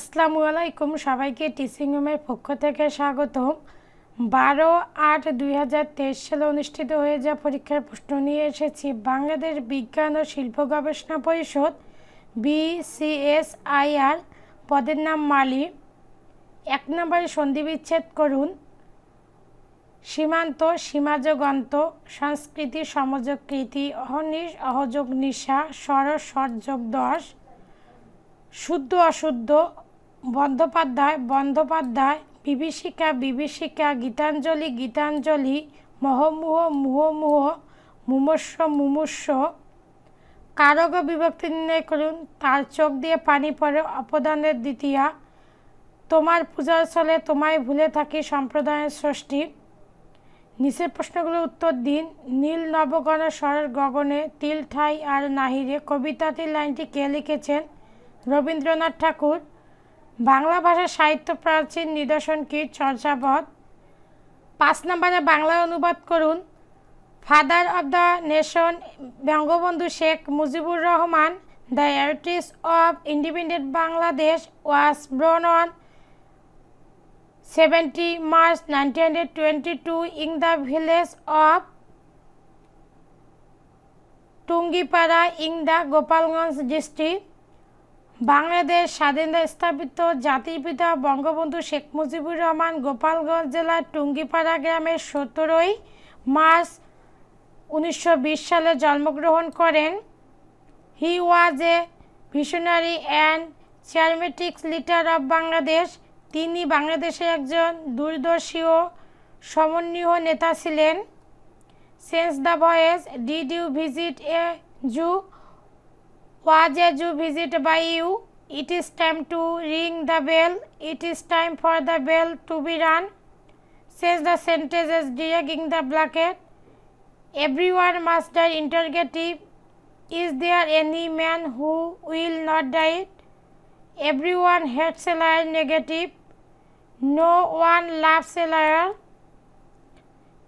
আসসালামু আলাইকুম, সবাইকে টিচিং রুমের পক্ষ থেকে স্বাগতম। বারো আট দুই সালে অনুষ্ঠিত হয়ে যাওয়া পরীক্ষার প্রশ্ন নিয়ে এসেছি বাংলাদেশ বিজ্ঞান ও শিল্প গবেষণা পরিষদ বিসিএসআইআর পদের নাম মালি। এক নম্বরে সন্ধি বিচ্ছেদ করুন। সীমান্ত, সীমাযোগান্ত, সংস্কৃতি সমযোগকৃতি অহনিশ, অহযোগ নিশা সরস সরযোগ দশ, শুদ্ধ, অশুদ্ধ বন্দ্যোপাধ্যায় বন্দ্যোপাধ্যায়, বিভীষিকা বিভীষিকা, গীতাঞ্জলি গীতাঞ্জলি, মহমুহ, মুহমুহ, মুমস্য, মুমুস্য। কারক বিভক্তি নির্ণয় করুন। তার চোখ দিয়ে পানি পড়ে অপদানের দ্বিতীয়া। তোমার পূজার চলে তোমায় ভুলে থাকি সম্প্রদায়ের ষষ্ঠী। নিচের প্রশ্নগুলোর উত্তর দিন। নীল নবগণ স্বরের গগনে তিল ঠাই আর নাহিরে কবিতাটির লাইনটি কে লিখেছেন? রবীন্দ্রনাথ ঠাকুর। বাংলা ভাষা সাহিত্য প্রাচীন নিদর্শন কি চর্যাপদ পাঁচ নম্বরে বাংলায় অনুবাদ করুন। Father of the nation Bangabandhu Sheikh Mujibur Rahman the artist of independent Bangladesh was born on 70 March 1922 in the village of Tungipara in the Gopalganj district Bangladesh স্বাধীনতা স্থাপিত জাতির পিতা বঙ্গবন্ধু শেখ মুজিবুর রহমান গোপালগঞ্জ জেলার টুঙ্গিপাড়া গ্রামের সতেরোই মার্চ উনিশশো বিশ সালে জন্মগ্রহণ করেন। He was a visionary and charismatic leader of Bangladesh তিনি বাংলাদেশের একজন দূরদর্শী ও সমন্বীয় নেতা ছিলেন। Sense the voice did you visit a zoo zoo visit by you it is time to ring the bell it is time for the bell to be run sense the sentences ডিরেগিং the bracket every one must die interrogative is there any man who will not die everyone hates a liar negative. No one loves a liar.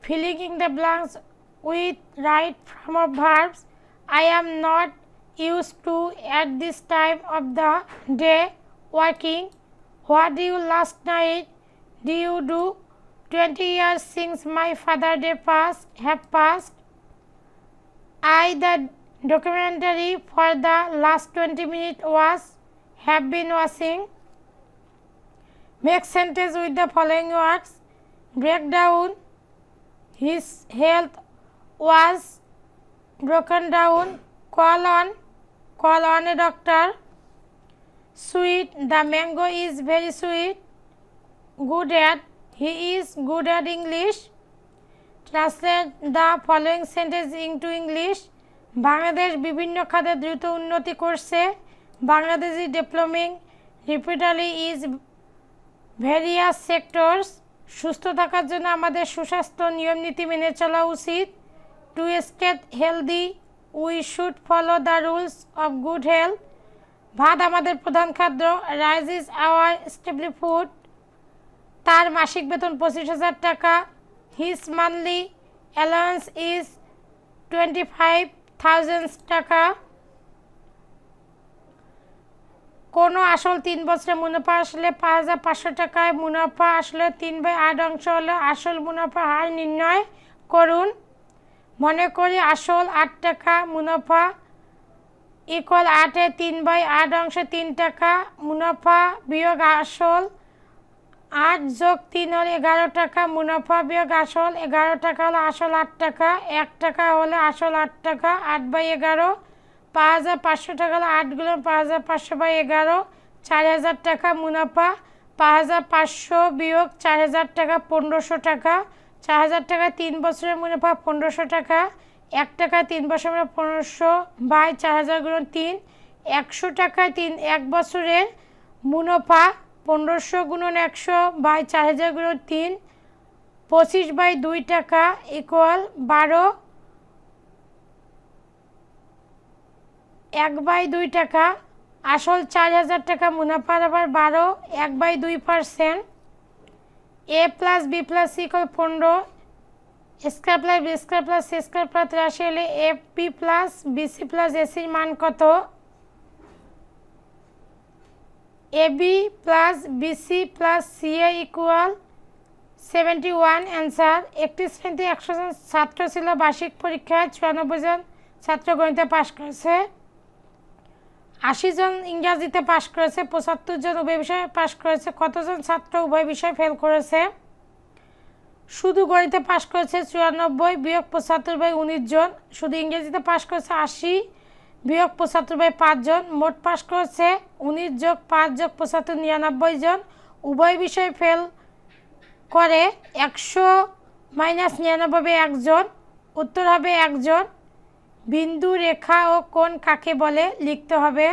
Filling in the blanks with right form of verbs i am not used to at this time of the day working what do you last night do you do 20 years since my father day passed have passed i the documentary for the last 20 minutes was have been washing. Make sentence with the following words. Break down. His health was broken down. Call on. Call on a doctor. Sweet. The mango is very sweet. Good at. He is good at English. Translate the following sentence into English. Bangladesh বিভিন্ন খাতে দ্রুত উন্নতি করছে Bangladesh is developing repeatedly is various sectors সুস্থ থাকার জন্য আমাদের সুস্বাস্থ্য নিয়ম নীতি মেনে চলা উচিত to state healthy we should follow the rules of good health ভাত আমাদের প্রধান খাদ্য rice is our staple food তার মাসিক বেতন পঁচিশ হাজার টাকা। His monthly allowance is twenty five thousand taka. কোনো আসল তিন বছরে মুনাফা আসলে পাঁচ হাজার পাঁচশো টাকায় মুনাফা আসলে তিন বাই আট অংশ হলে আসল মুনাফা হার নির্ণয় করুন। মনে করি আসল আট টাকা মুনাফা ইকুয়াল আটে তিন বাই আট অংশে তিন টাকা মুনাফা বিয়োগ আসল আট যোগ তিন হলে এগারো টাকা, মুনাফা বিয়োগ আসল এগারো টাকা হলে আসল আট টাকা, এক টাকা হলে আসল আট টাকা, আট বাই এগারো পাঁচ হাজার পাঁচশো টাকা হলে আটগুলো পাঁচ হাজার পাঁচশো বাই এগারো, চার হাজার টাকা মুনাফা, পাঁচ হাজার পাঁচশো বিয়োগ চার হাজার টাকা পনেরোশো টাকা চার হাজার টাকা তিন বছরের মুনাফা পনেরোশো টাকা, এক টাকা তিন বছরের পনেরোশো বাই চার হাজার গুণ তিন, একশো টাকায় তিন, এক বছরের মুনাফা পনেরোশো গুণন একশো বাই চার হাজার গুণ তিন, পঁচিশ বাই দুই টাকা ইকুয়াল বারো, এক বাই দুই টাকা, আসল চার হাজার টাকা মুনাফার আবার বারো, এক বাই দুই percent. A plus b plus equal পনেরো square plus b square plus c square plus তিরাশি হলে f p plus bc plus এসির মান কত? Ab plus bc plus ca equal seventy one answer একটি শ্রেণীতে একশো জন ছাত্র ছিল, বার্ষিক পরীক্ষায় চুরানব্বই জন ছাত্র গণিতে পাশ করেছে। আশি জন ইংরাজিতে পাশ করেছে পঁচাত্তর জন উভয় বিষয়ে পাশ করেছে, কতজন ছাত্র উভয় বিষয়ে ফেল করেছে? শুধু গণিতে পাশ করেছে চুরানব্বই, বিয়োগ পঁচাত্তর বাই উনিশ জন। শুধু ইংরেজিতে পাশ করেছে আশি, বিয়োগ পঁচাত্তর বাই পাঁচজন মোট পাশ করেছে উনিশ যোগ পাঁচ যোগ পঁচাত্তর নিরানব্বই জন। উভয় বিষয়ে ফেল করে একশো মাইনাস নিরানব্বই একজন উত্তর হবে একজন বিন্দু রেখা ও কোন কাকে বলে লিখতে হবে?